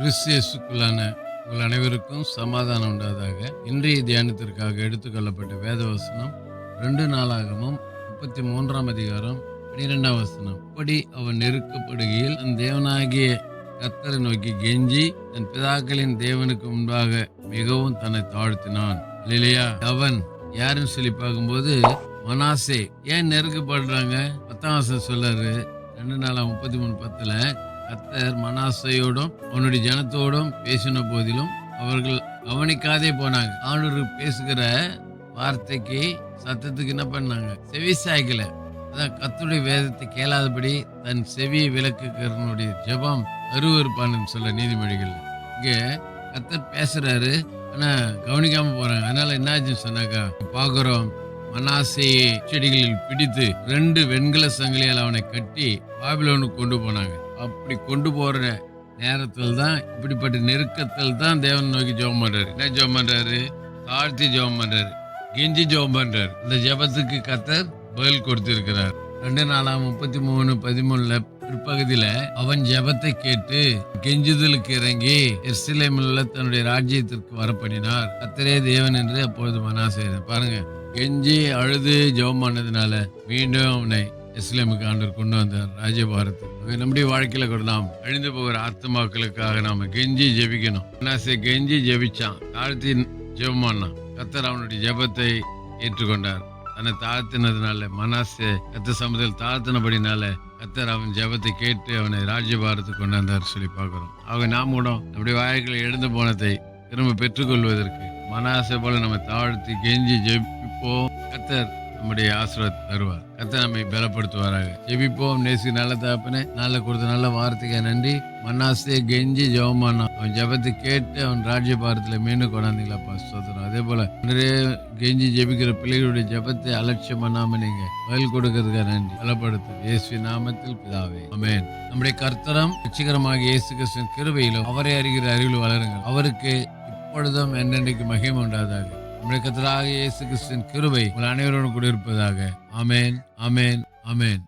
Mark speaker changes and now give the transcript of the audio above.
Speaker 1: கிறிஸ்தியசுக்குள்ளான உங்கள் அனைவருக்கும் சமாதானம் உண்டாதாக. இன்றைய தியானத்திற்காக எடுத்துக்கொள்ளப்பட்ட வேத வசனம் ரெண்டு நாளாகவும் முப்பத்தி மூன்றாம் அதிகாரம் பனிரெண்டாம் வசனம். இப்படி அவன் நெருக்கப்படுகையில் தன் தேவனாகிய கத்தரை நோக்கி கெஞ்சி தன் பிதாக்களின் தேவனுக்கு முன்பாக மிகவும் தன்னை தாழ்த்தினான். இல்லையா அவன் யாருன்னு சொல்லி பார்க்கும்போது மனாசே ஏன் நெருக்கப்படுறாங்க? பத்தாம் வசனம் சொல்லாரு ரெண்டு நாளா முப்பத்தி மூணு பத்தில் கர்த்தர் மனாசையோடும் அவனுடைய ஜனத்தோடும் பேசின போதிலும் அவர்கள் கவனிக்காதே போனாங்க. ஆண்டவர் பேசுகிற வார்த்தைக்கு சத்தத்துக்கு என்ன பண்ணாங்க? செவி சாய்க்கல. அதான் கத்துடைய வேதத்தை கேளாதபடி தன் செவியை விளக்குகிறனுடைய ஜெபம் அருவருப்பான்னு சொல்ல நீதிமொழிகள். இங்கே கத்தர் பேசுறாரு ஆனா கவனிக்காம போறாங்க. அதனால என்னாச்சுன்னு சொன்னாக்கா பாக்குறோம் மனாசையை செடிகளில் பிடித்து ரெண்டு வெண்கல சங்கிலியால் அவனை கட்டி பாபிலோனுக்கு கொண்டு போனாங்க. அப்படி கொண்டு போகிற நேரத்தில் தான் இப்படிப்பட்ட நெருக்கத்தில் தான் தேவன் நோக்கி ஜெபம் பண்ணுறாரு என்ன ஜெபம் பண்ணுறாரு தாழ்த்தி ஜெபம் பண்ணுறாரு கெஞ்சி ஜெபம் பண்ணுறாரு இந்த ஜெபத்துக்கு கத்தர் பதில் கொடுத்திருக்கிறார். ரெண்டு நாலாம் முப்பத்தி மூணு பதிமூணுல பிற்பகுதியில் அவன் ஜெபத்தை கேட்டு கெஞ்சுதலுக்கு இறங்கி எர்சிலேமில் தன்னுடைய ராஜ்யத்திற்கு வரப்படினார் கத்தரே தேவன் என்று அப்பொழுது மனாசை. பாருங்க கெஞ்சி அழுது ஜெபம் பண்ணதுனால மீண்டும் அவனை இஸ்லாமுக்கு ஆண்டவர் கொண்டு வந்தார் ராஜபாரத்தை. நம்முடைய வாழ்க்கையில் கூட நாம் அழிந்து போகிற ஆத்மாக்களுக்காக நாம கெஞ்சி ஜெபிக்கணும். மனாசை கெஞ்சி ஜெபிச்சான். தாழ்த்தி ஜெபமானான் கத்தர் அவனுடைய ஜெபத்தை ஏற்றுக்கொண்டார். தன்னை தாழ்த்தினதுனால மனாசே கத்த சமுதிரம் தாழ்த்தினபடினால கத்தர் அவன் ஜெபத்தை கேட்டு அவனை ராஜ்யபாரத்துக்கு கொண்டாந்தார் சொல்லி பார்க்குறோம். அவங்க நாம் கூட நம்முடைய வாழ்க்கையில் எழுந்து போனதை திரும்ப பெற்றுக்கொள்வதற்கு மனாசை போல நம்ம தாழ்த்தி கெஞ்சி ஜெபிப்போம். கத்தர் நம்முடைய ஆசிரத் தருவார். கத்த நம்மை பலப்படுத்துவாராக. ஜெபிப்போம். நேசி நல்ல தாப்பனே நல்ல கொடுத்த நல்ல வார்த்தைக்கு நன்றி. மன்னாசே கெஞ்சி ஜெபமானான் அவன் ஜெபத்தை கேட்டு அவன் ராஜ்யபாரத்தில் மீண்டும் கொண்டாந்தீங்களாப்பா சோதரம் அதே போல நிறைய கெஞ்சி ஜெபிக்கிற பிள்ளைகளுடைய ஜெபத்தை அலட்சியம் பண்ணாம நீங்க பதில் கொடுக்கறதுக்கு நன்றி. பலப்படுத்து. இயேசு நாமத்தில் பிதாவே. அமேன் நம்முடைய கர்த்தரம் வெற்றிகரமாக இயேசு கிருஷ்ணன் கிருபையிலும் அவரை அறிகிற அறிவில் வளருங்கள். அவருக்கு இப்பொழுதும் என்னென்னைக்கு மகிமை உண்டாதாக நம்முடைய கர்த்தராக இயேசு கிறிஸ்தின் கிருபை உங்கள் அனைவரோடு கூட இருப்பதாக அமேன் அமேன் அமேன்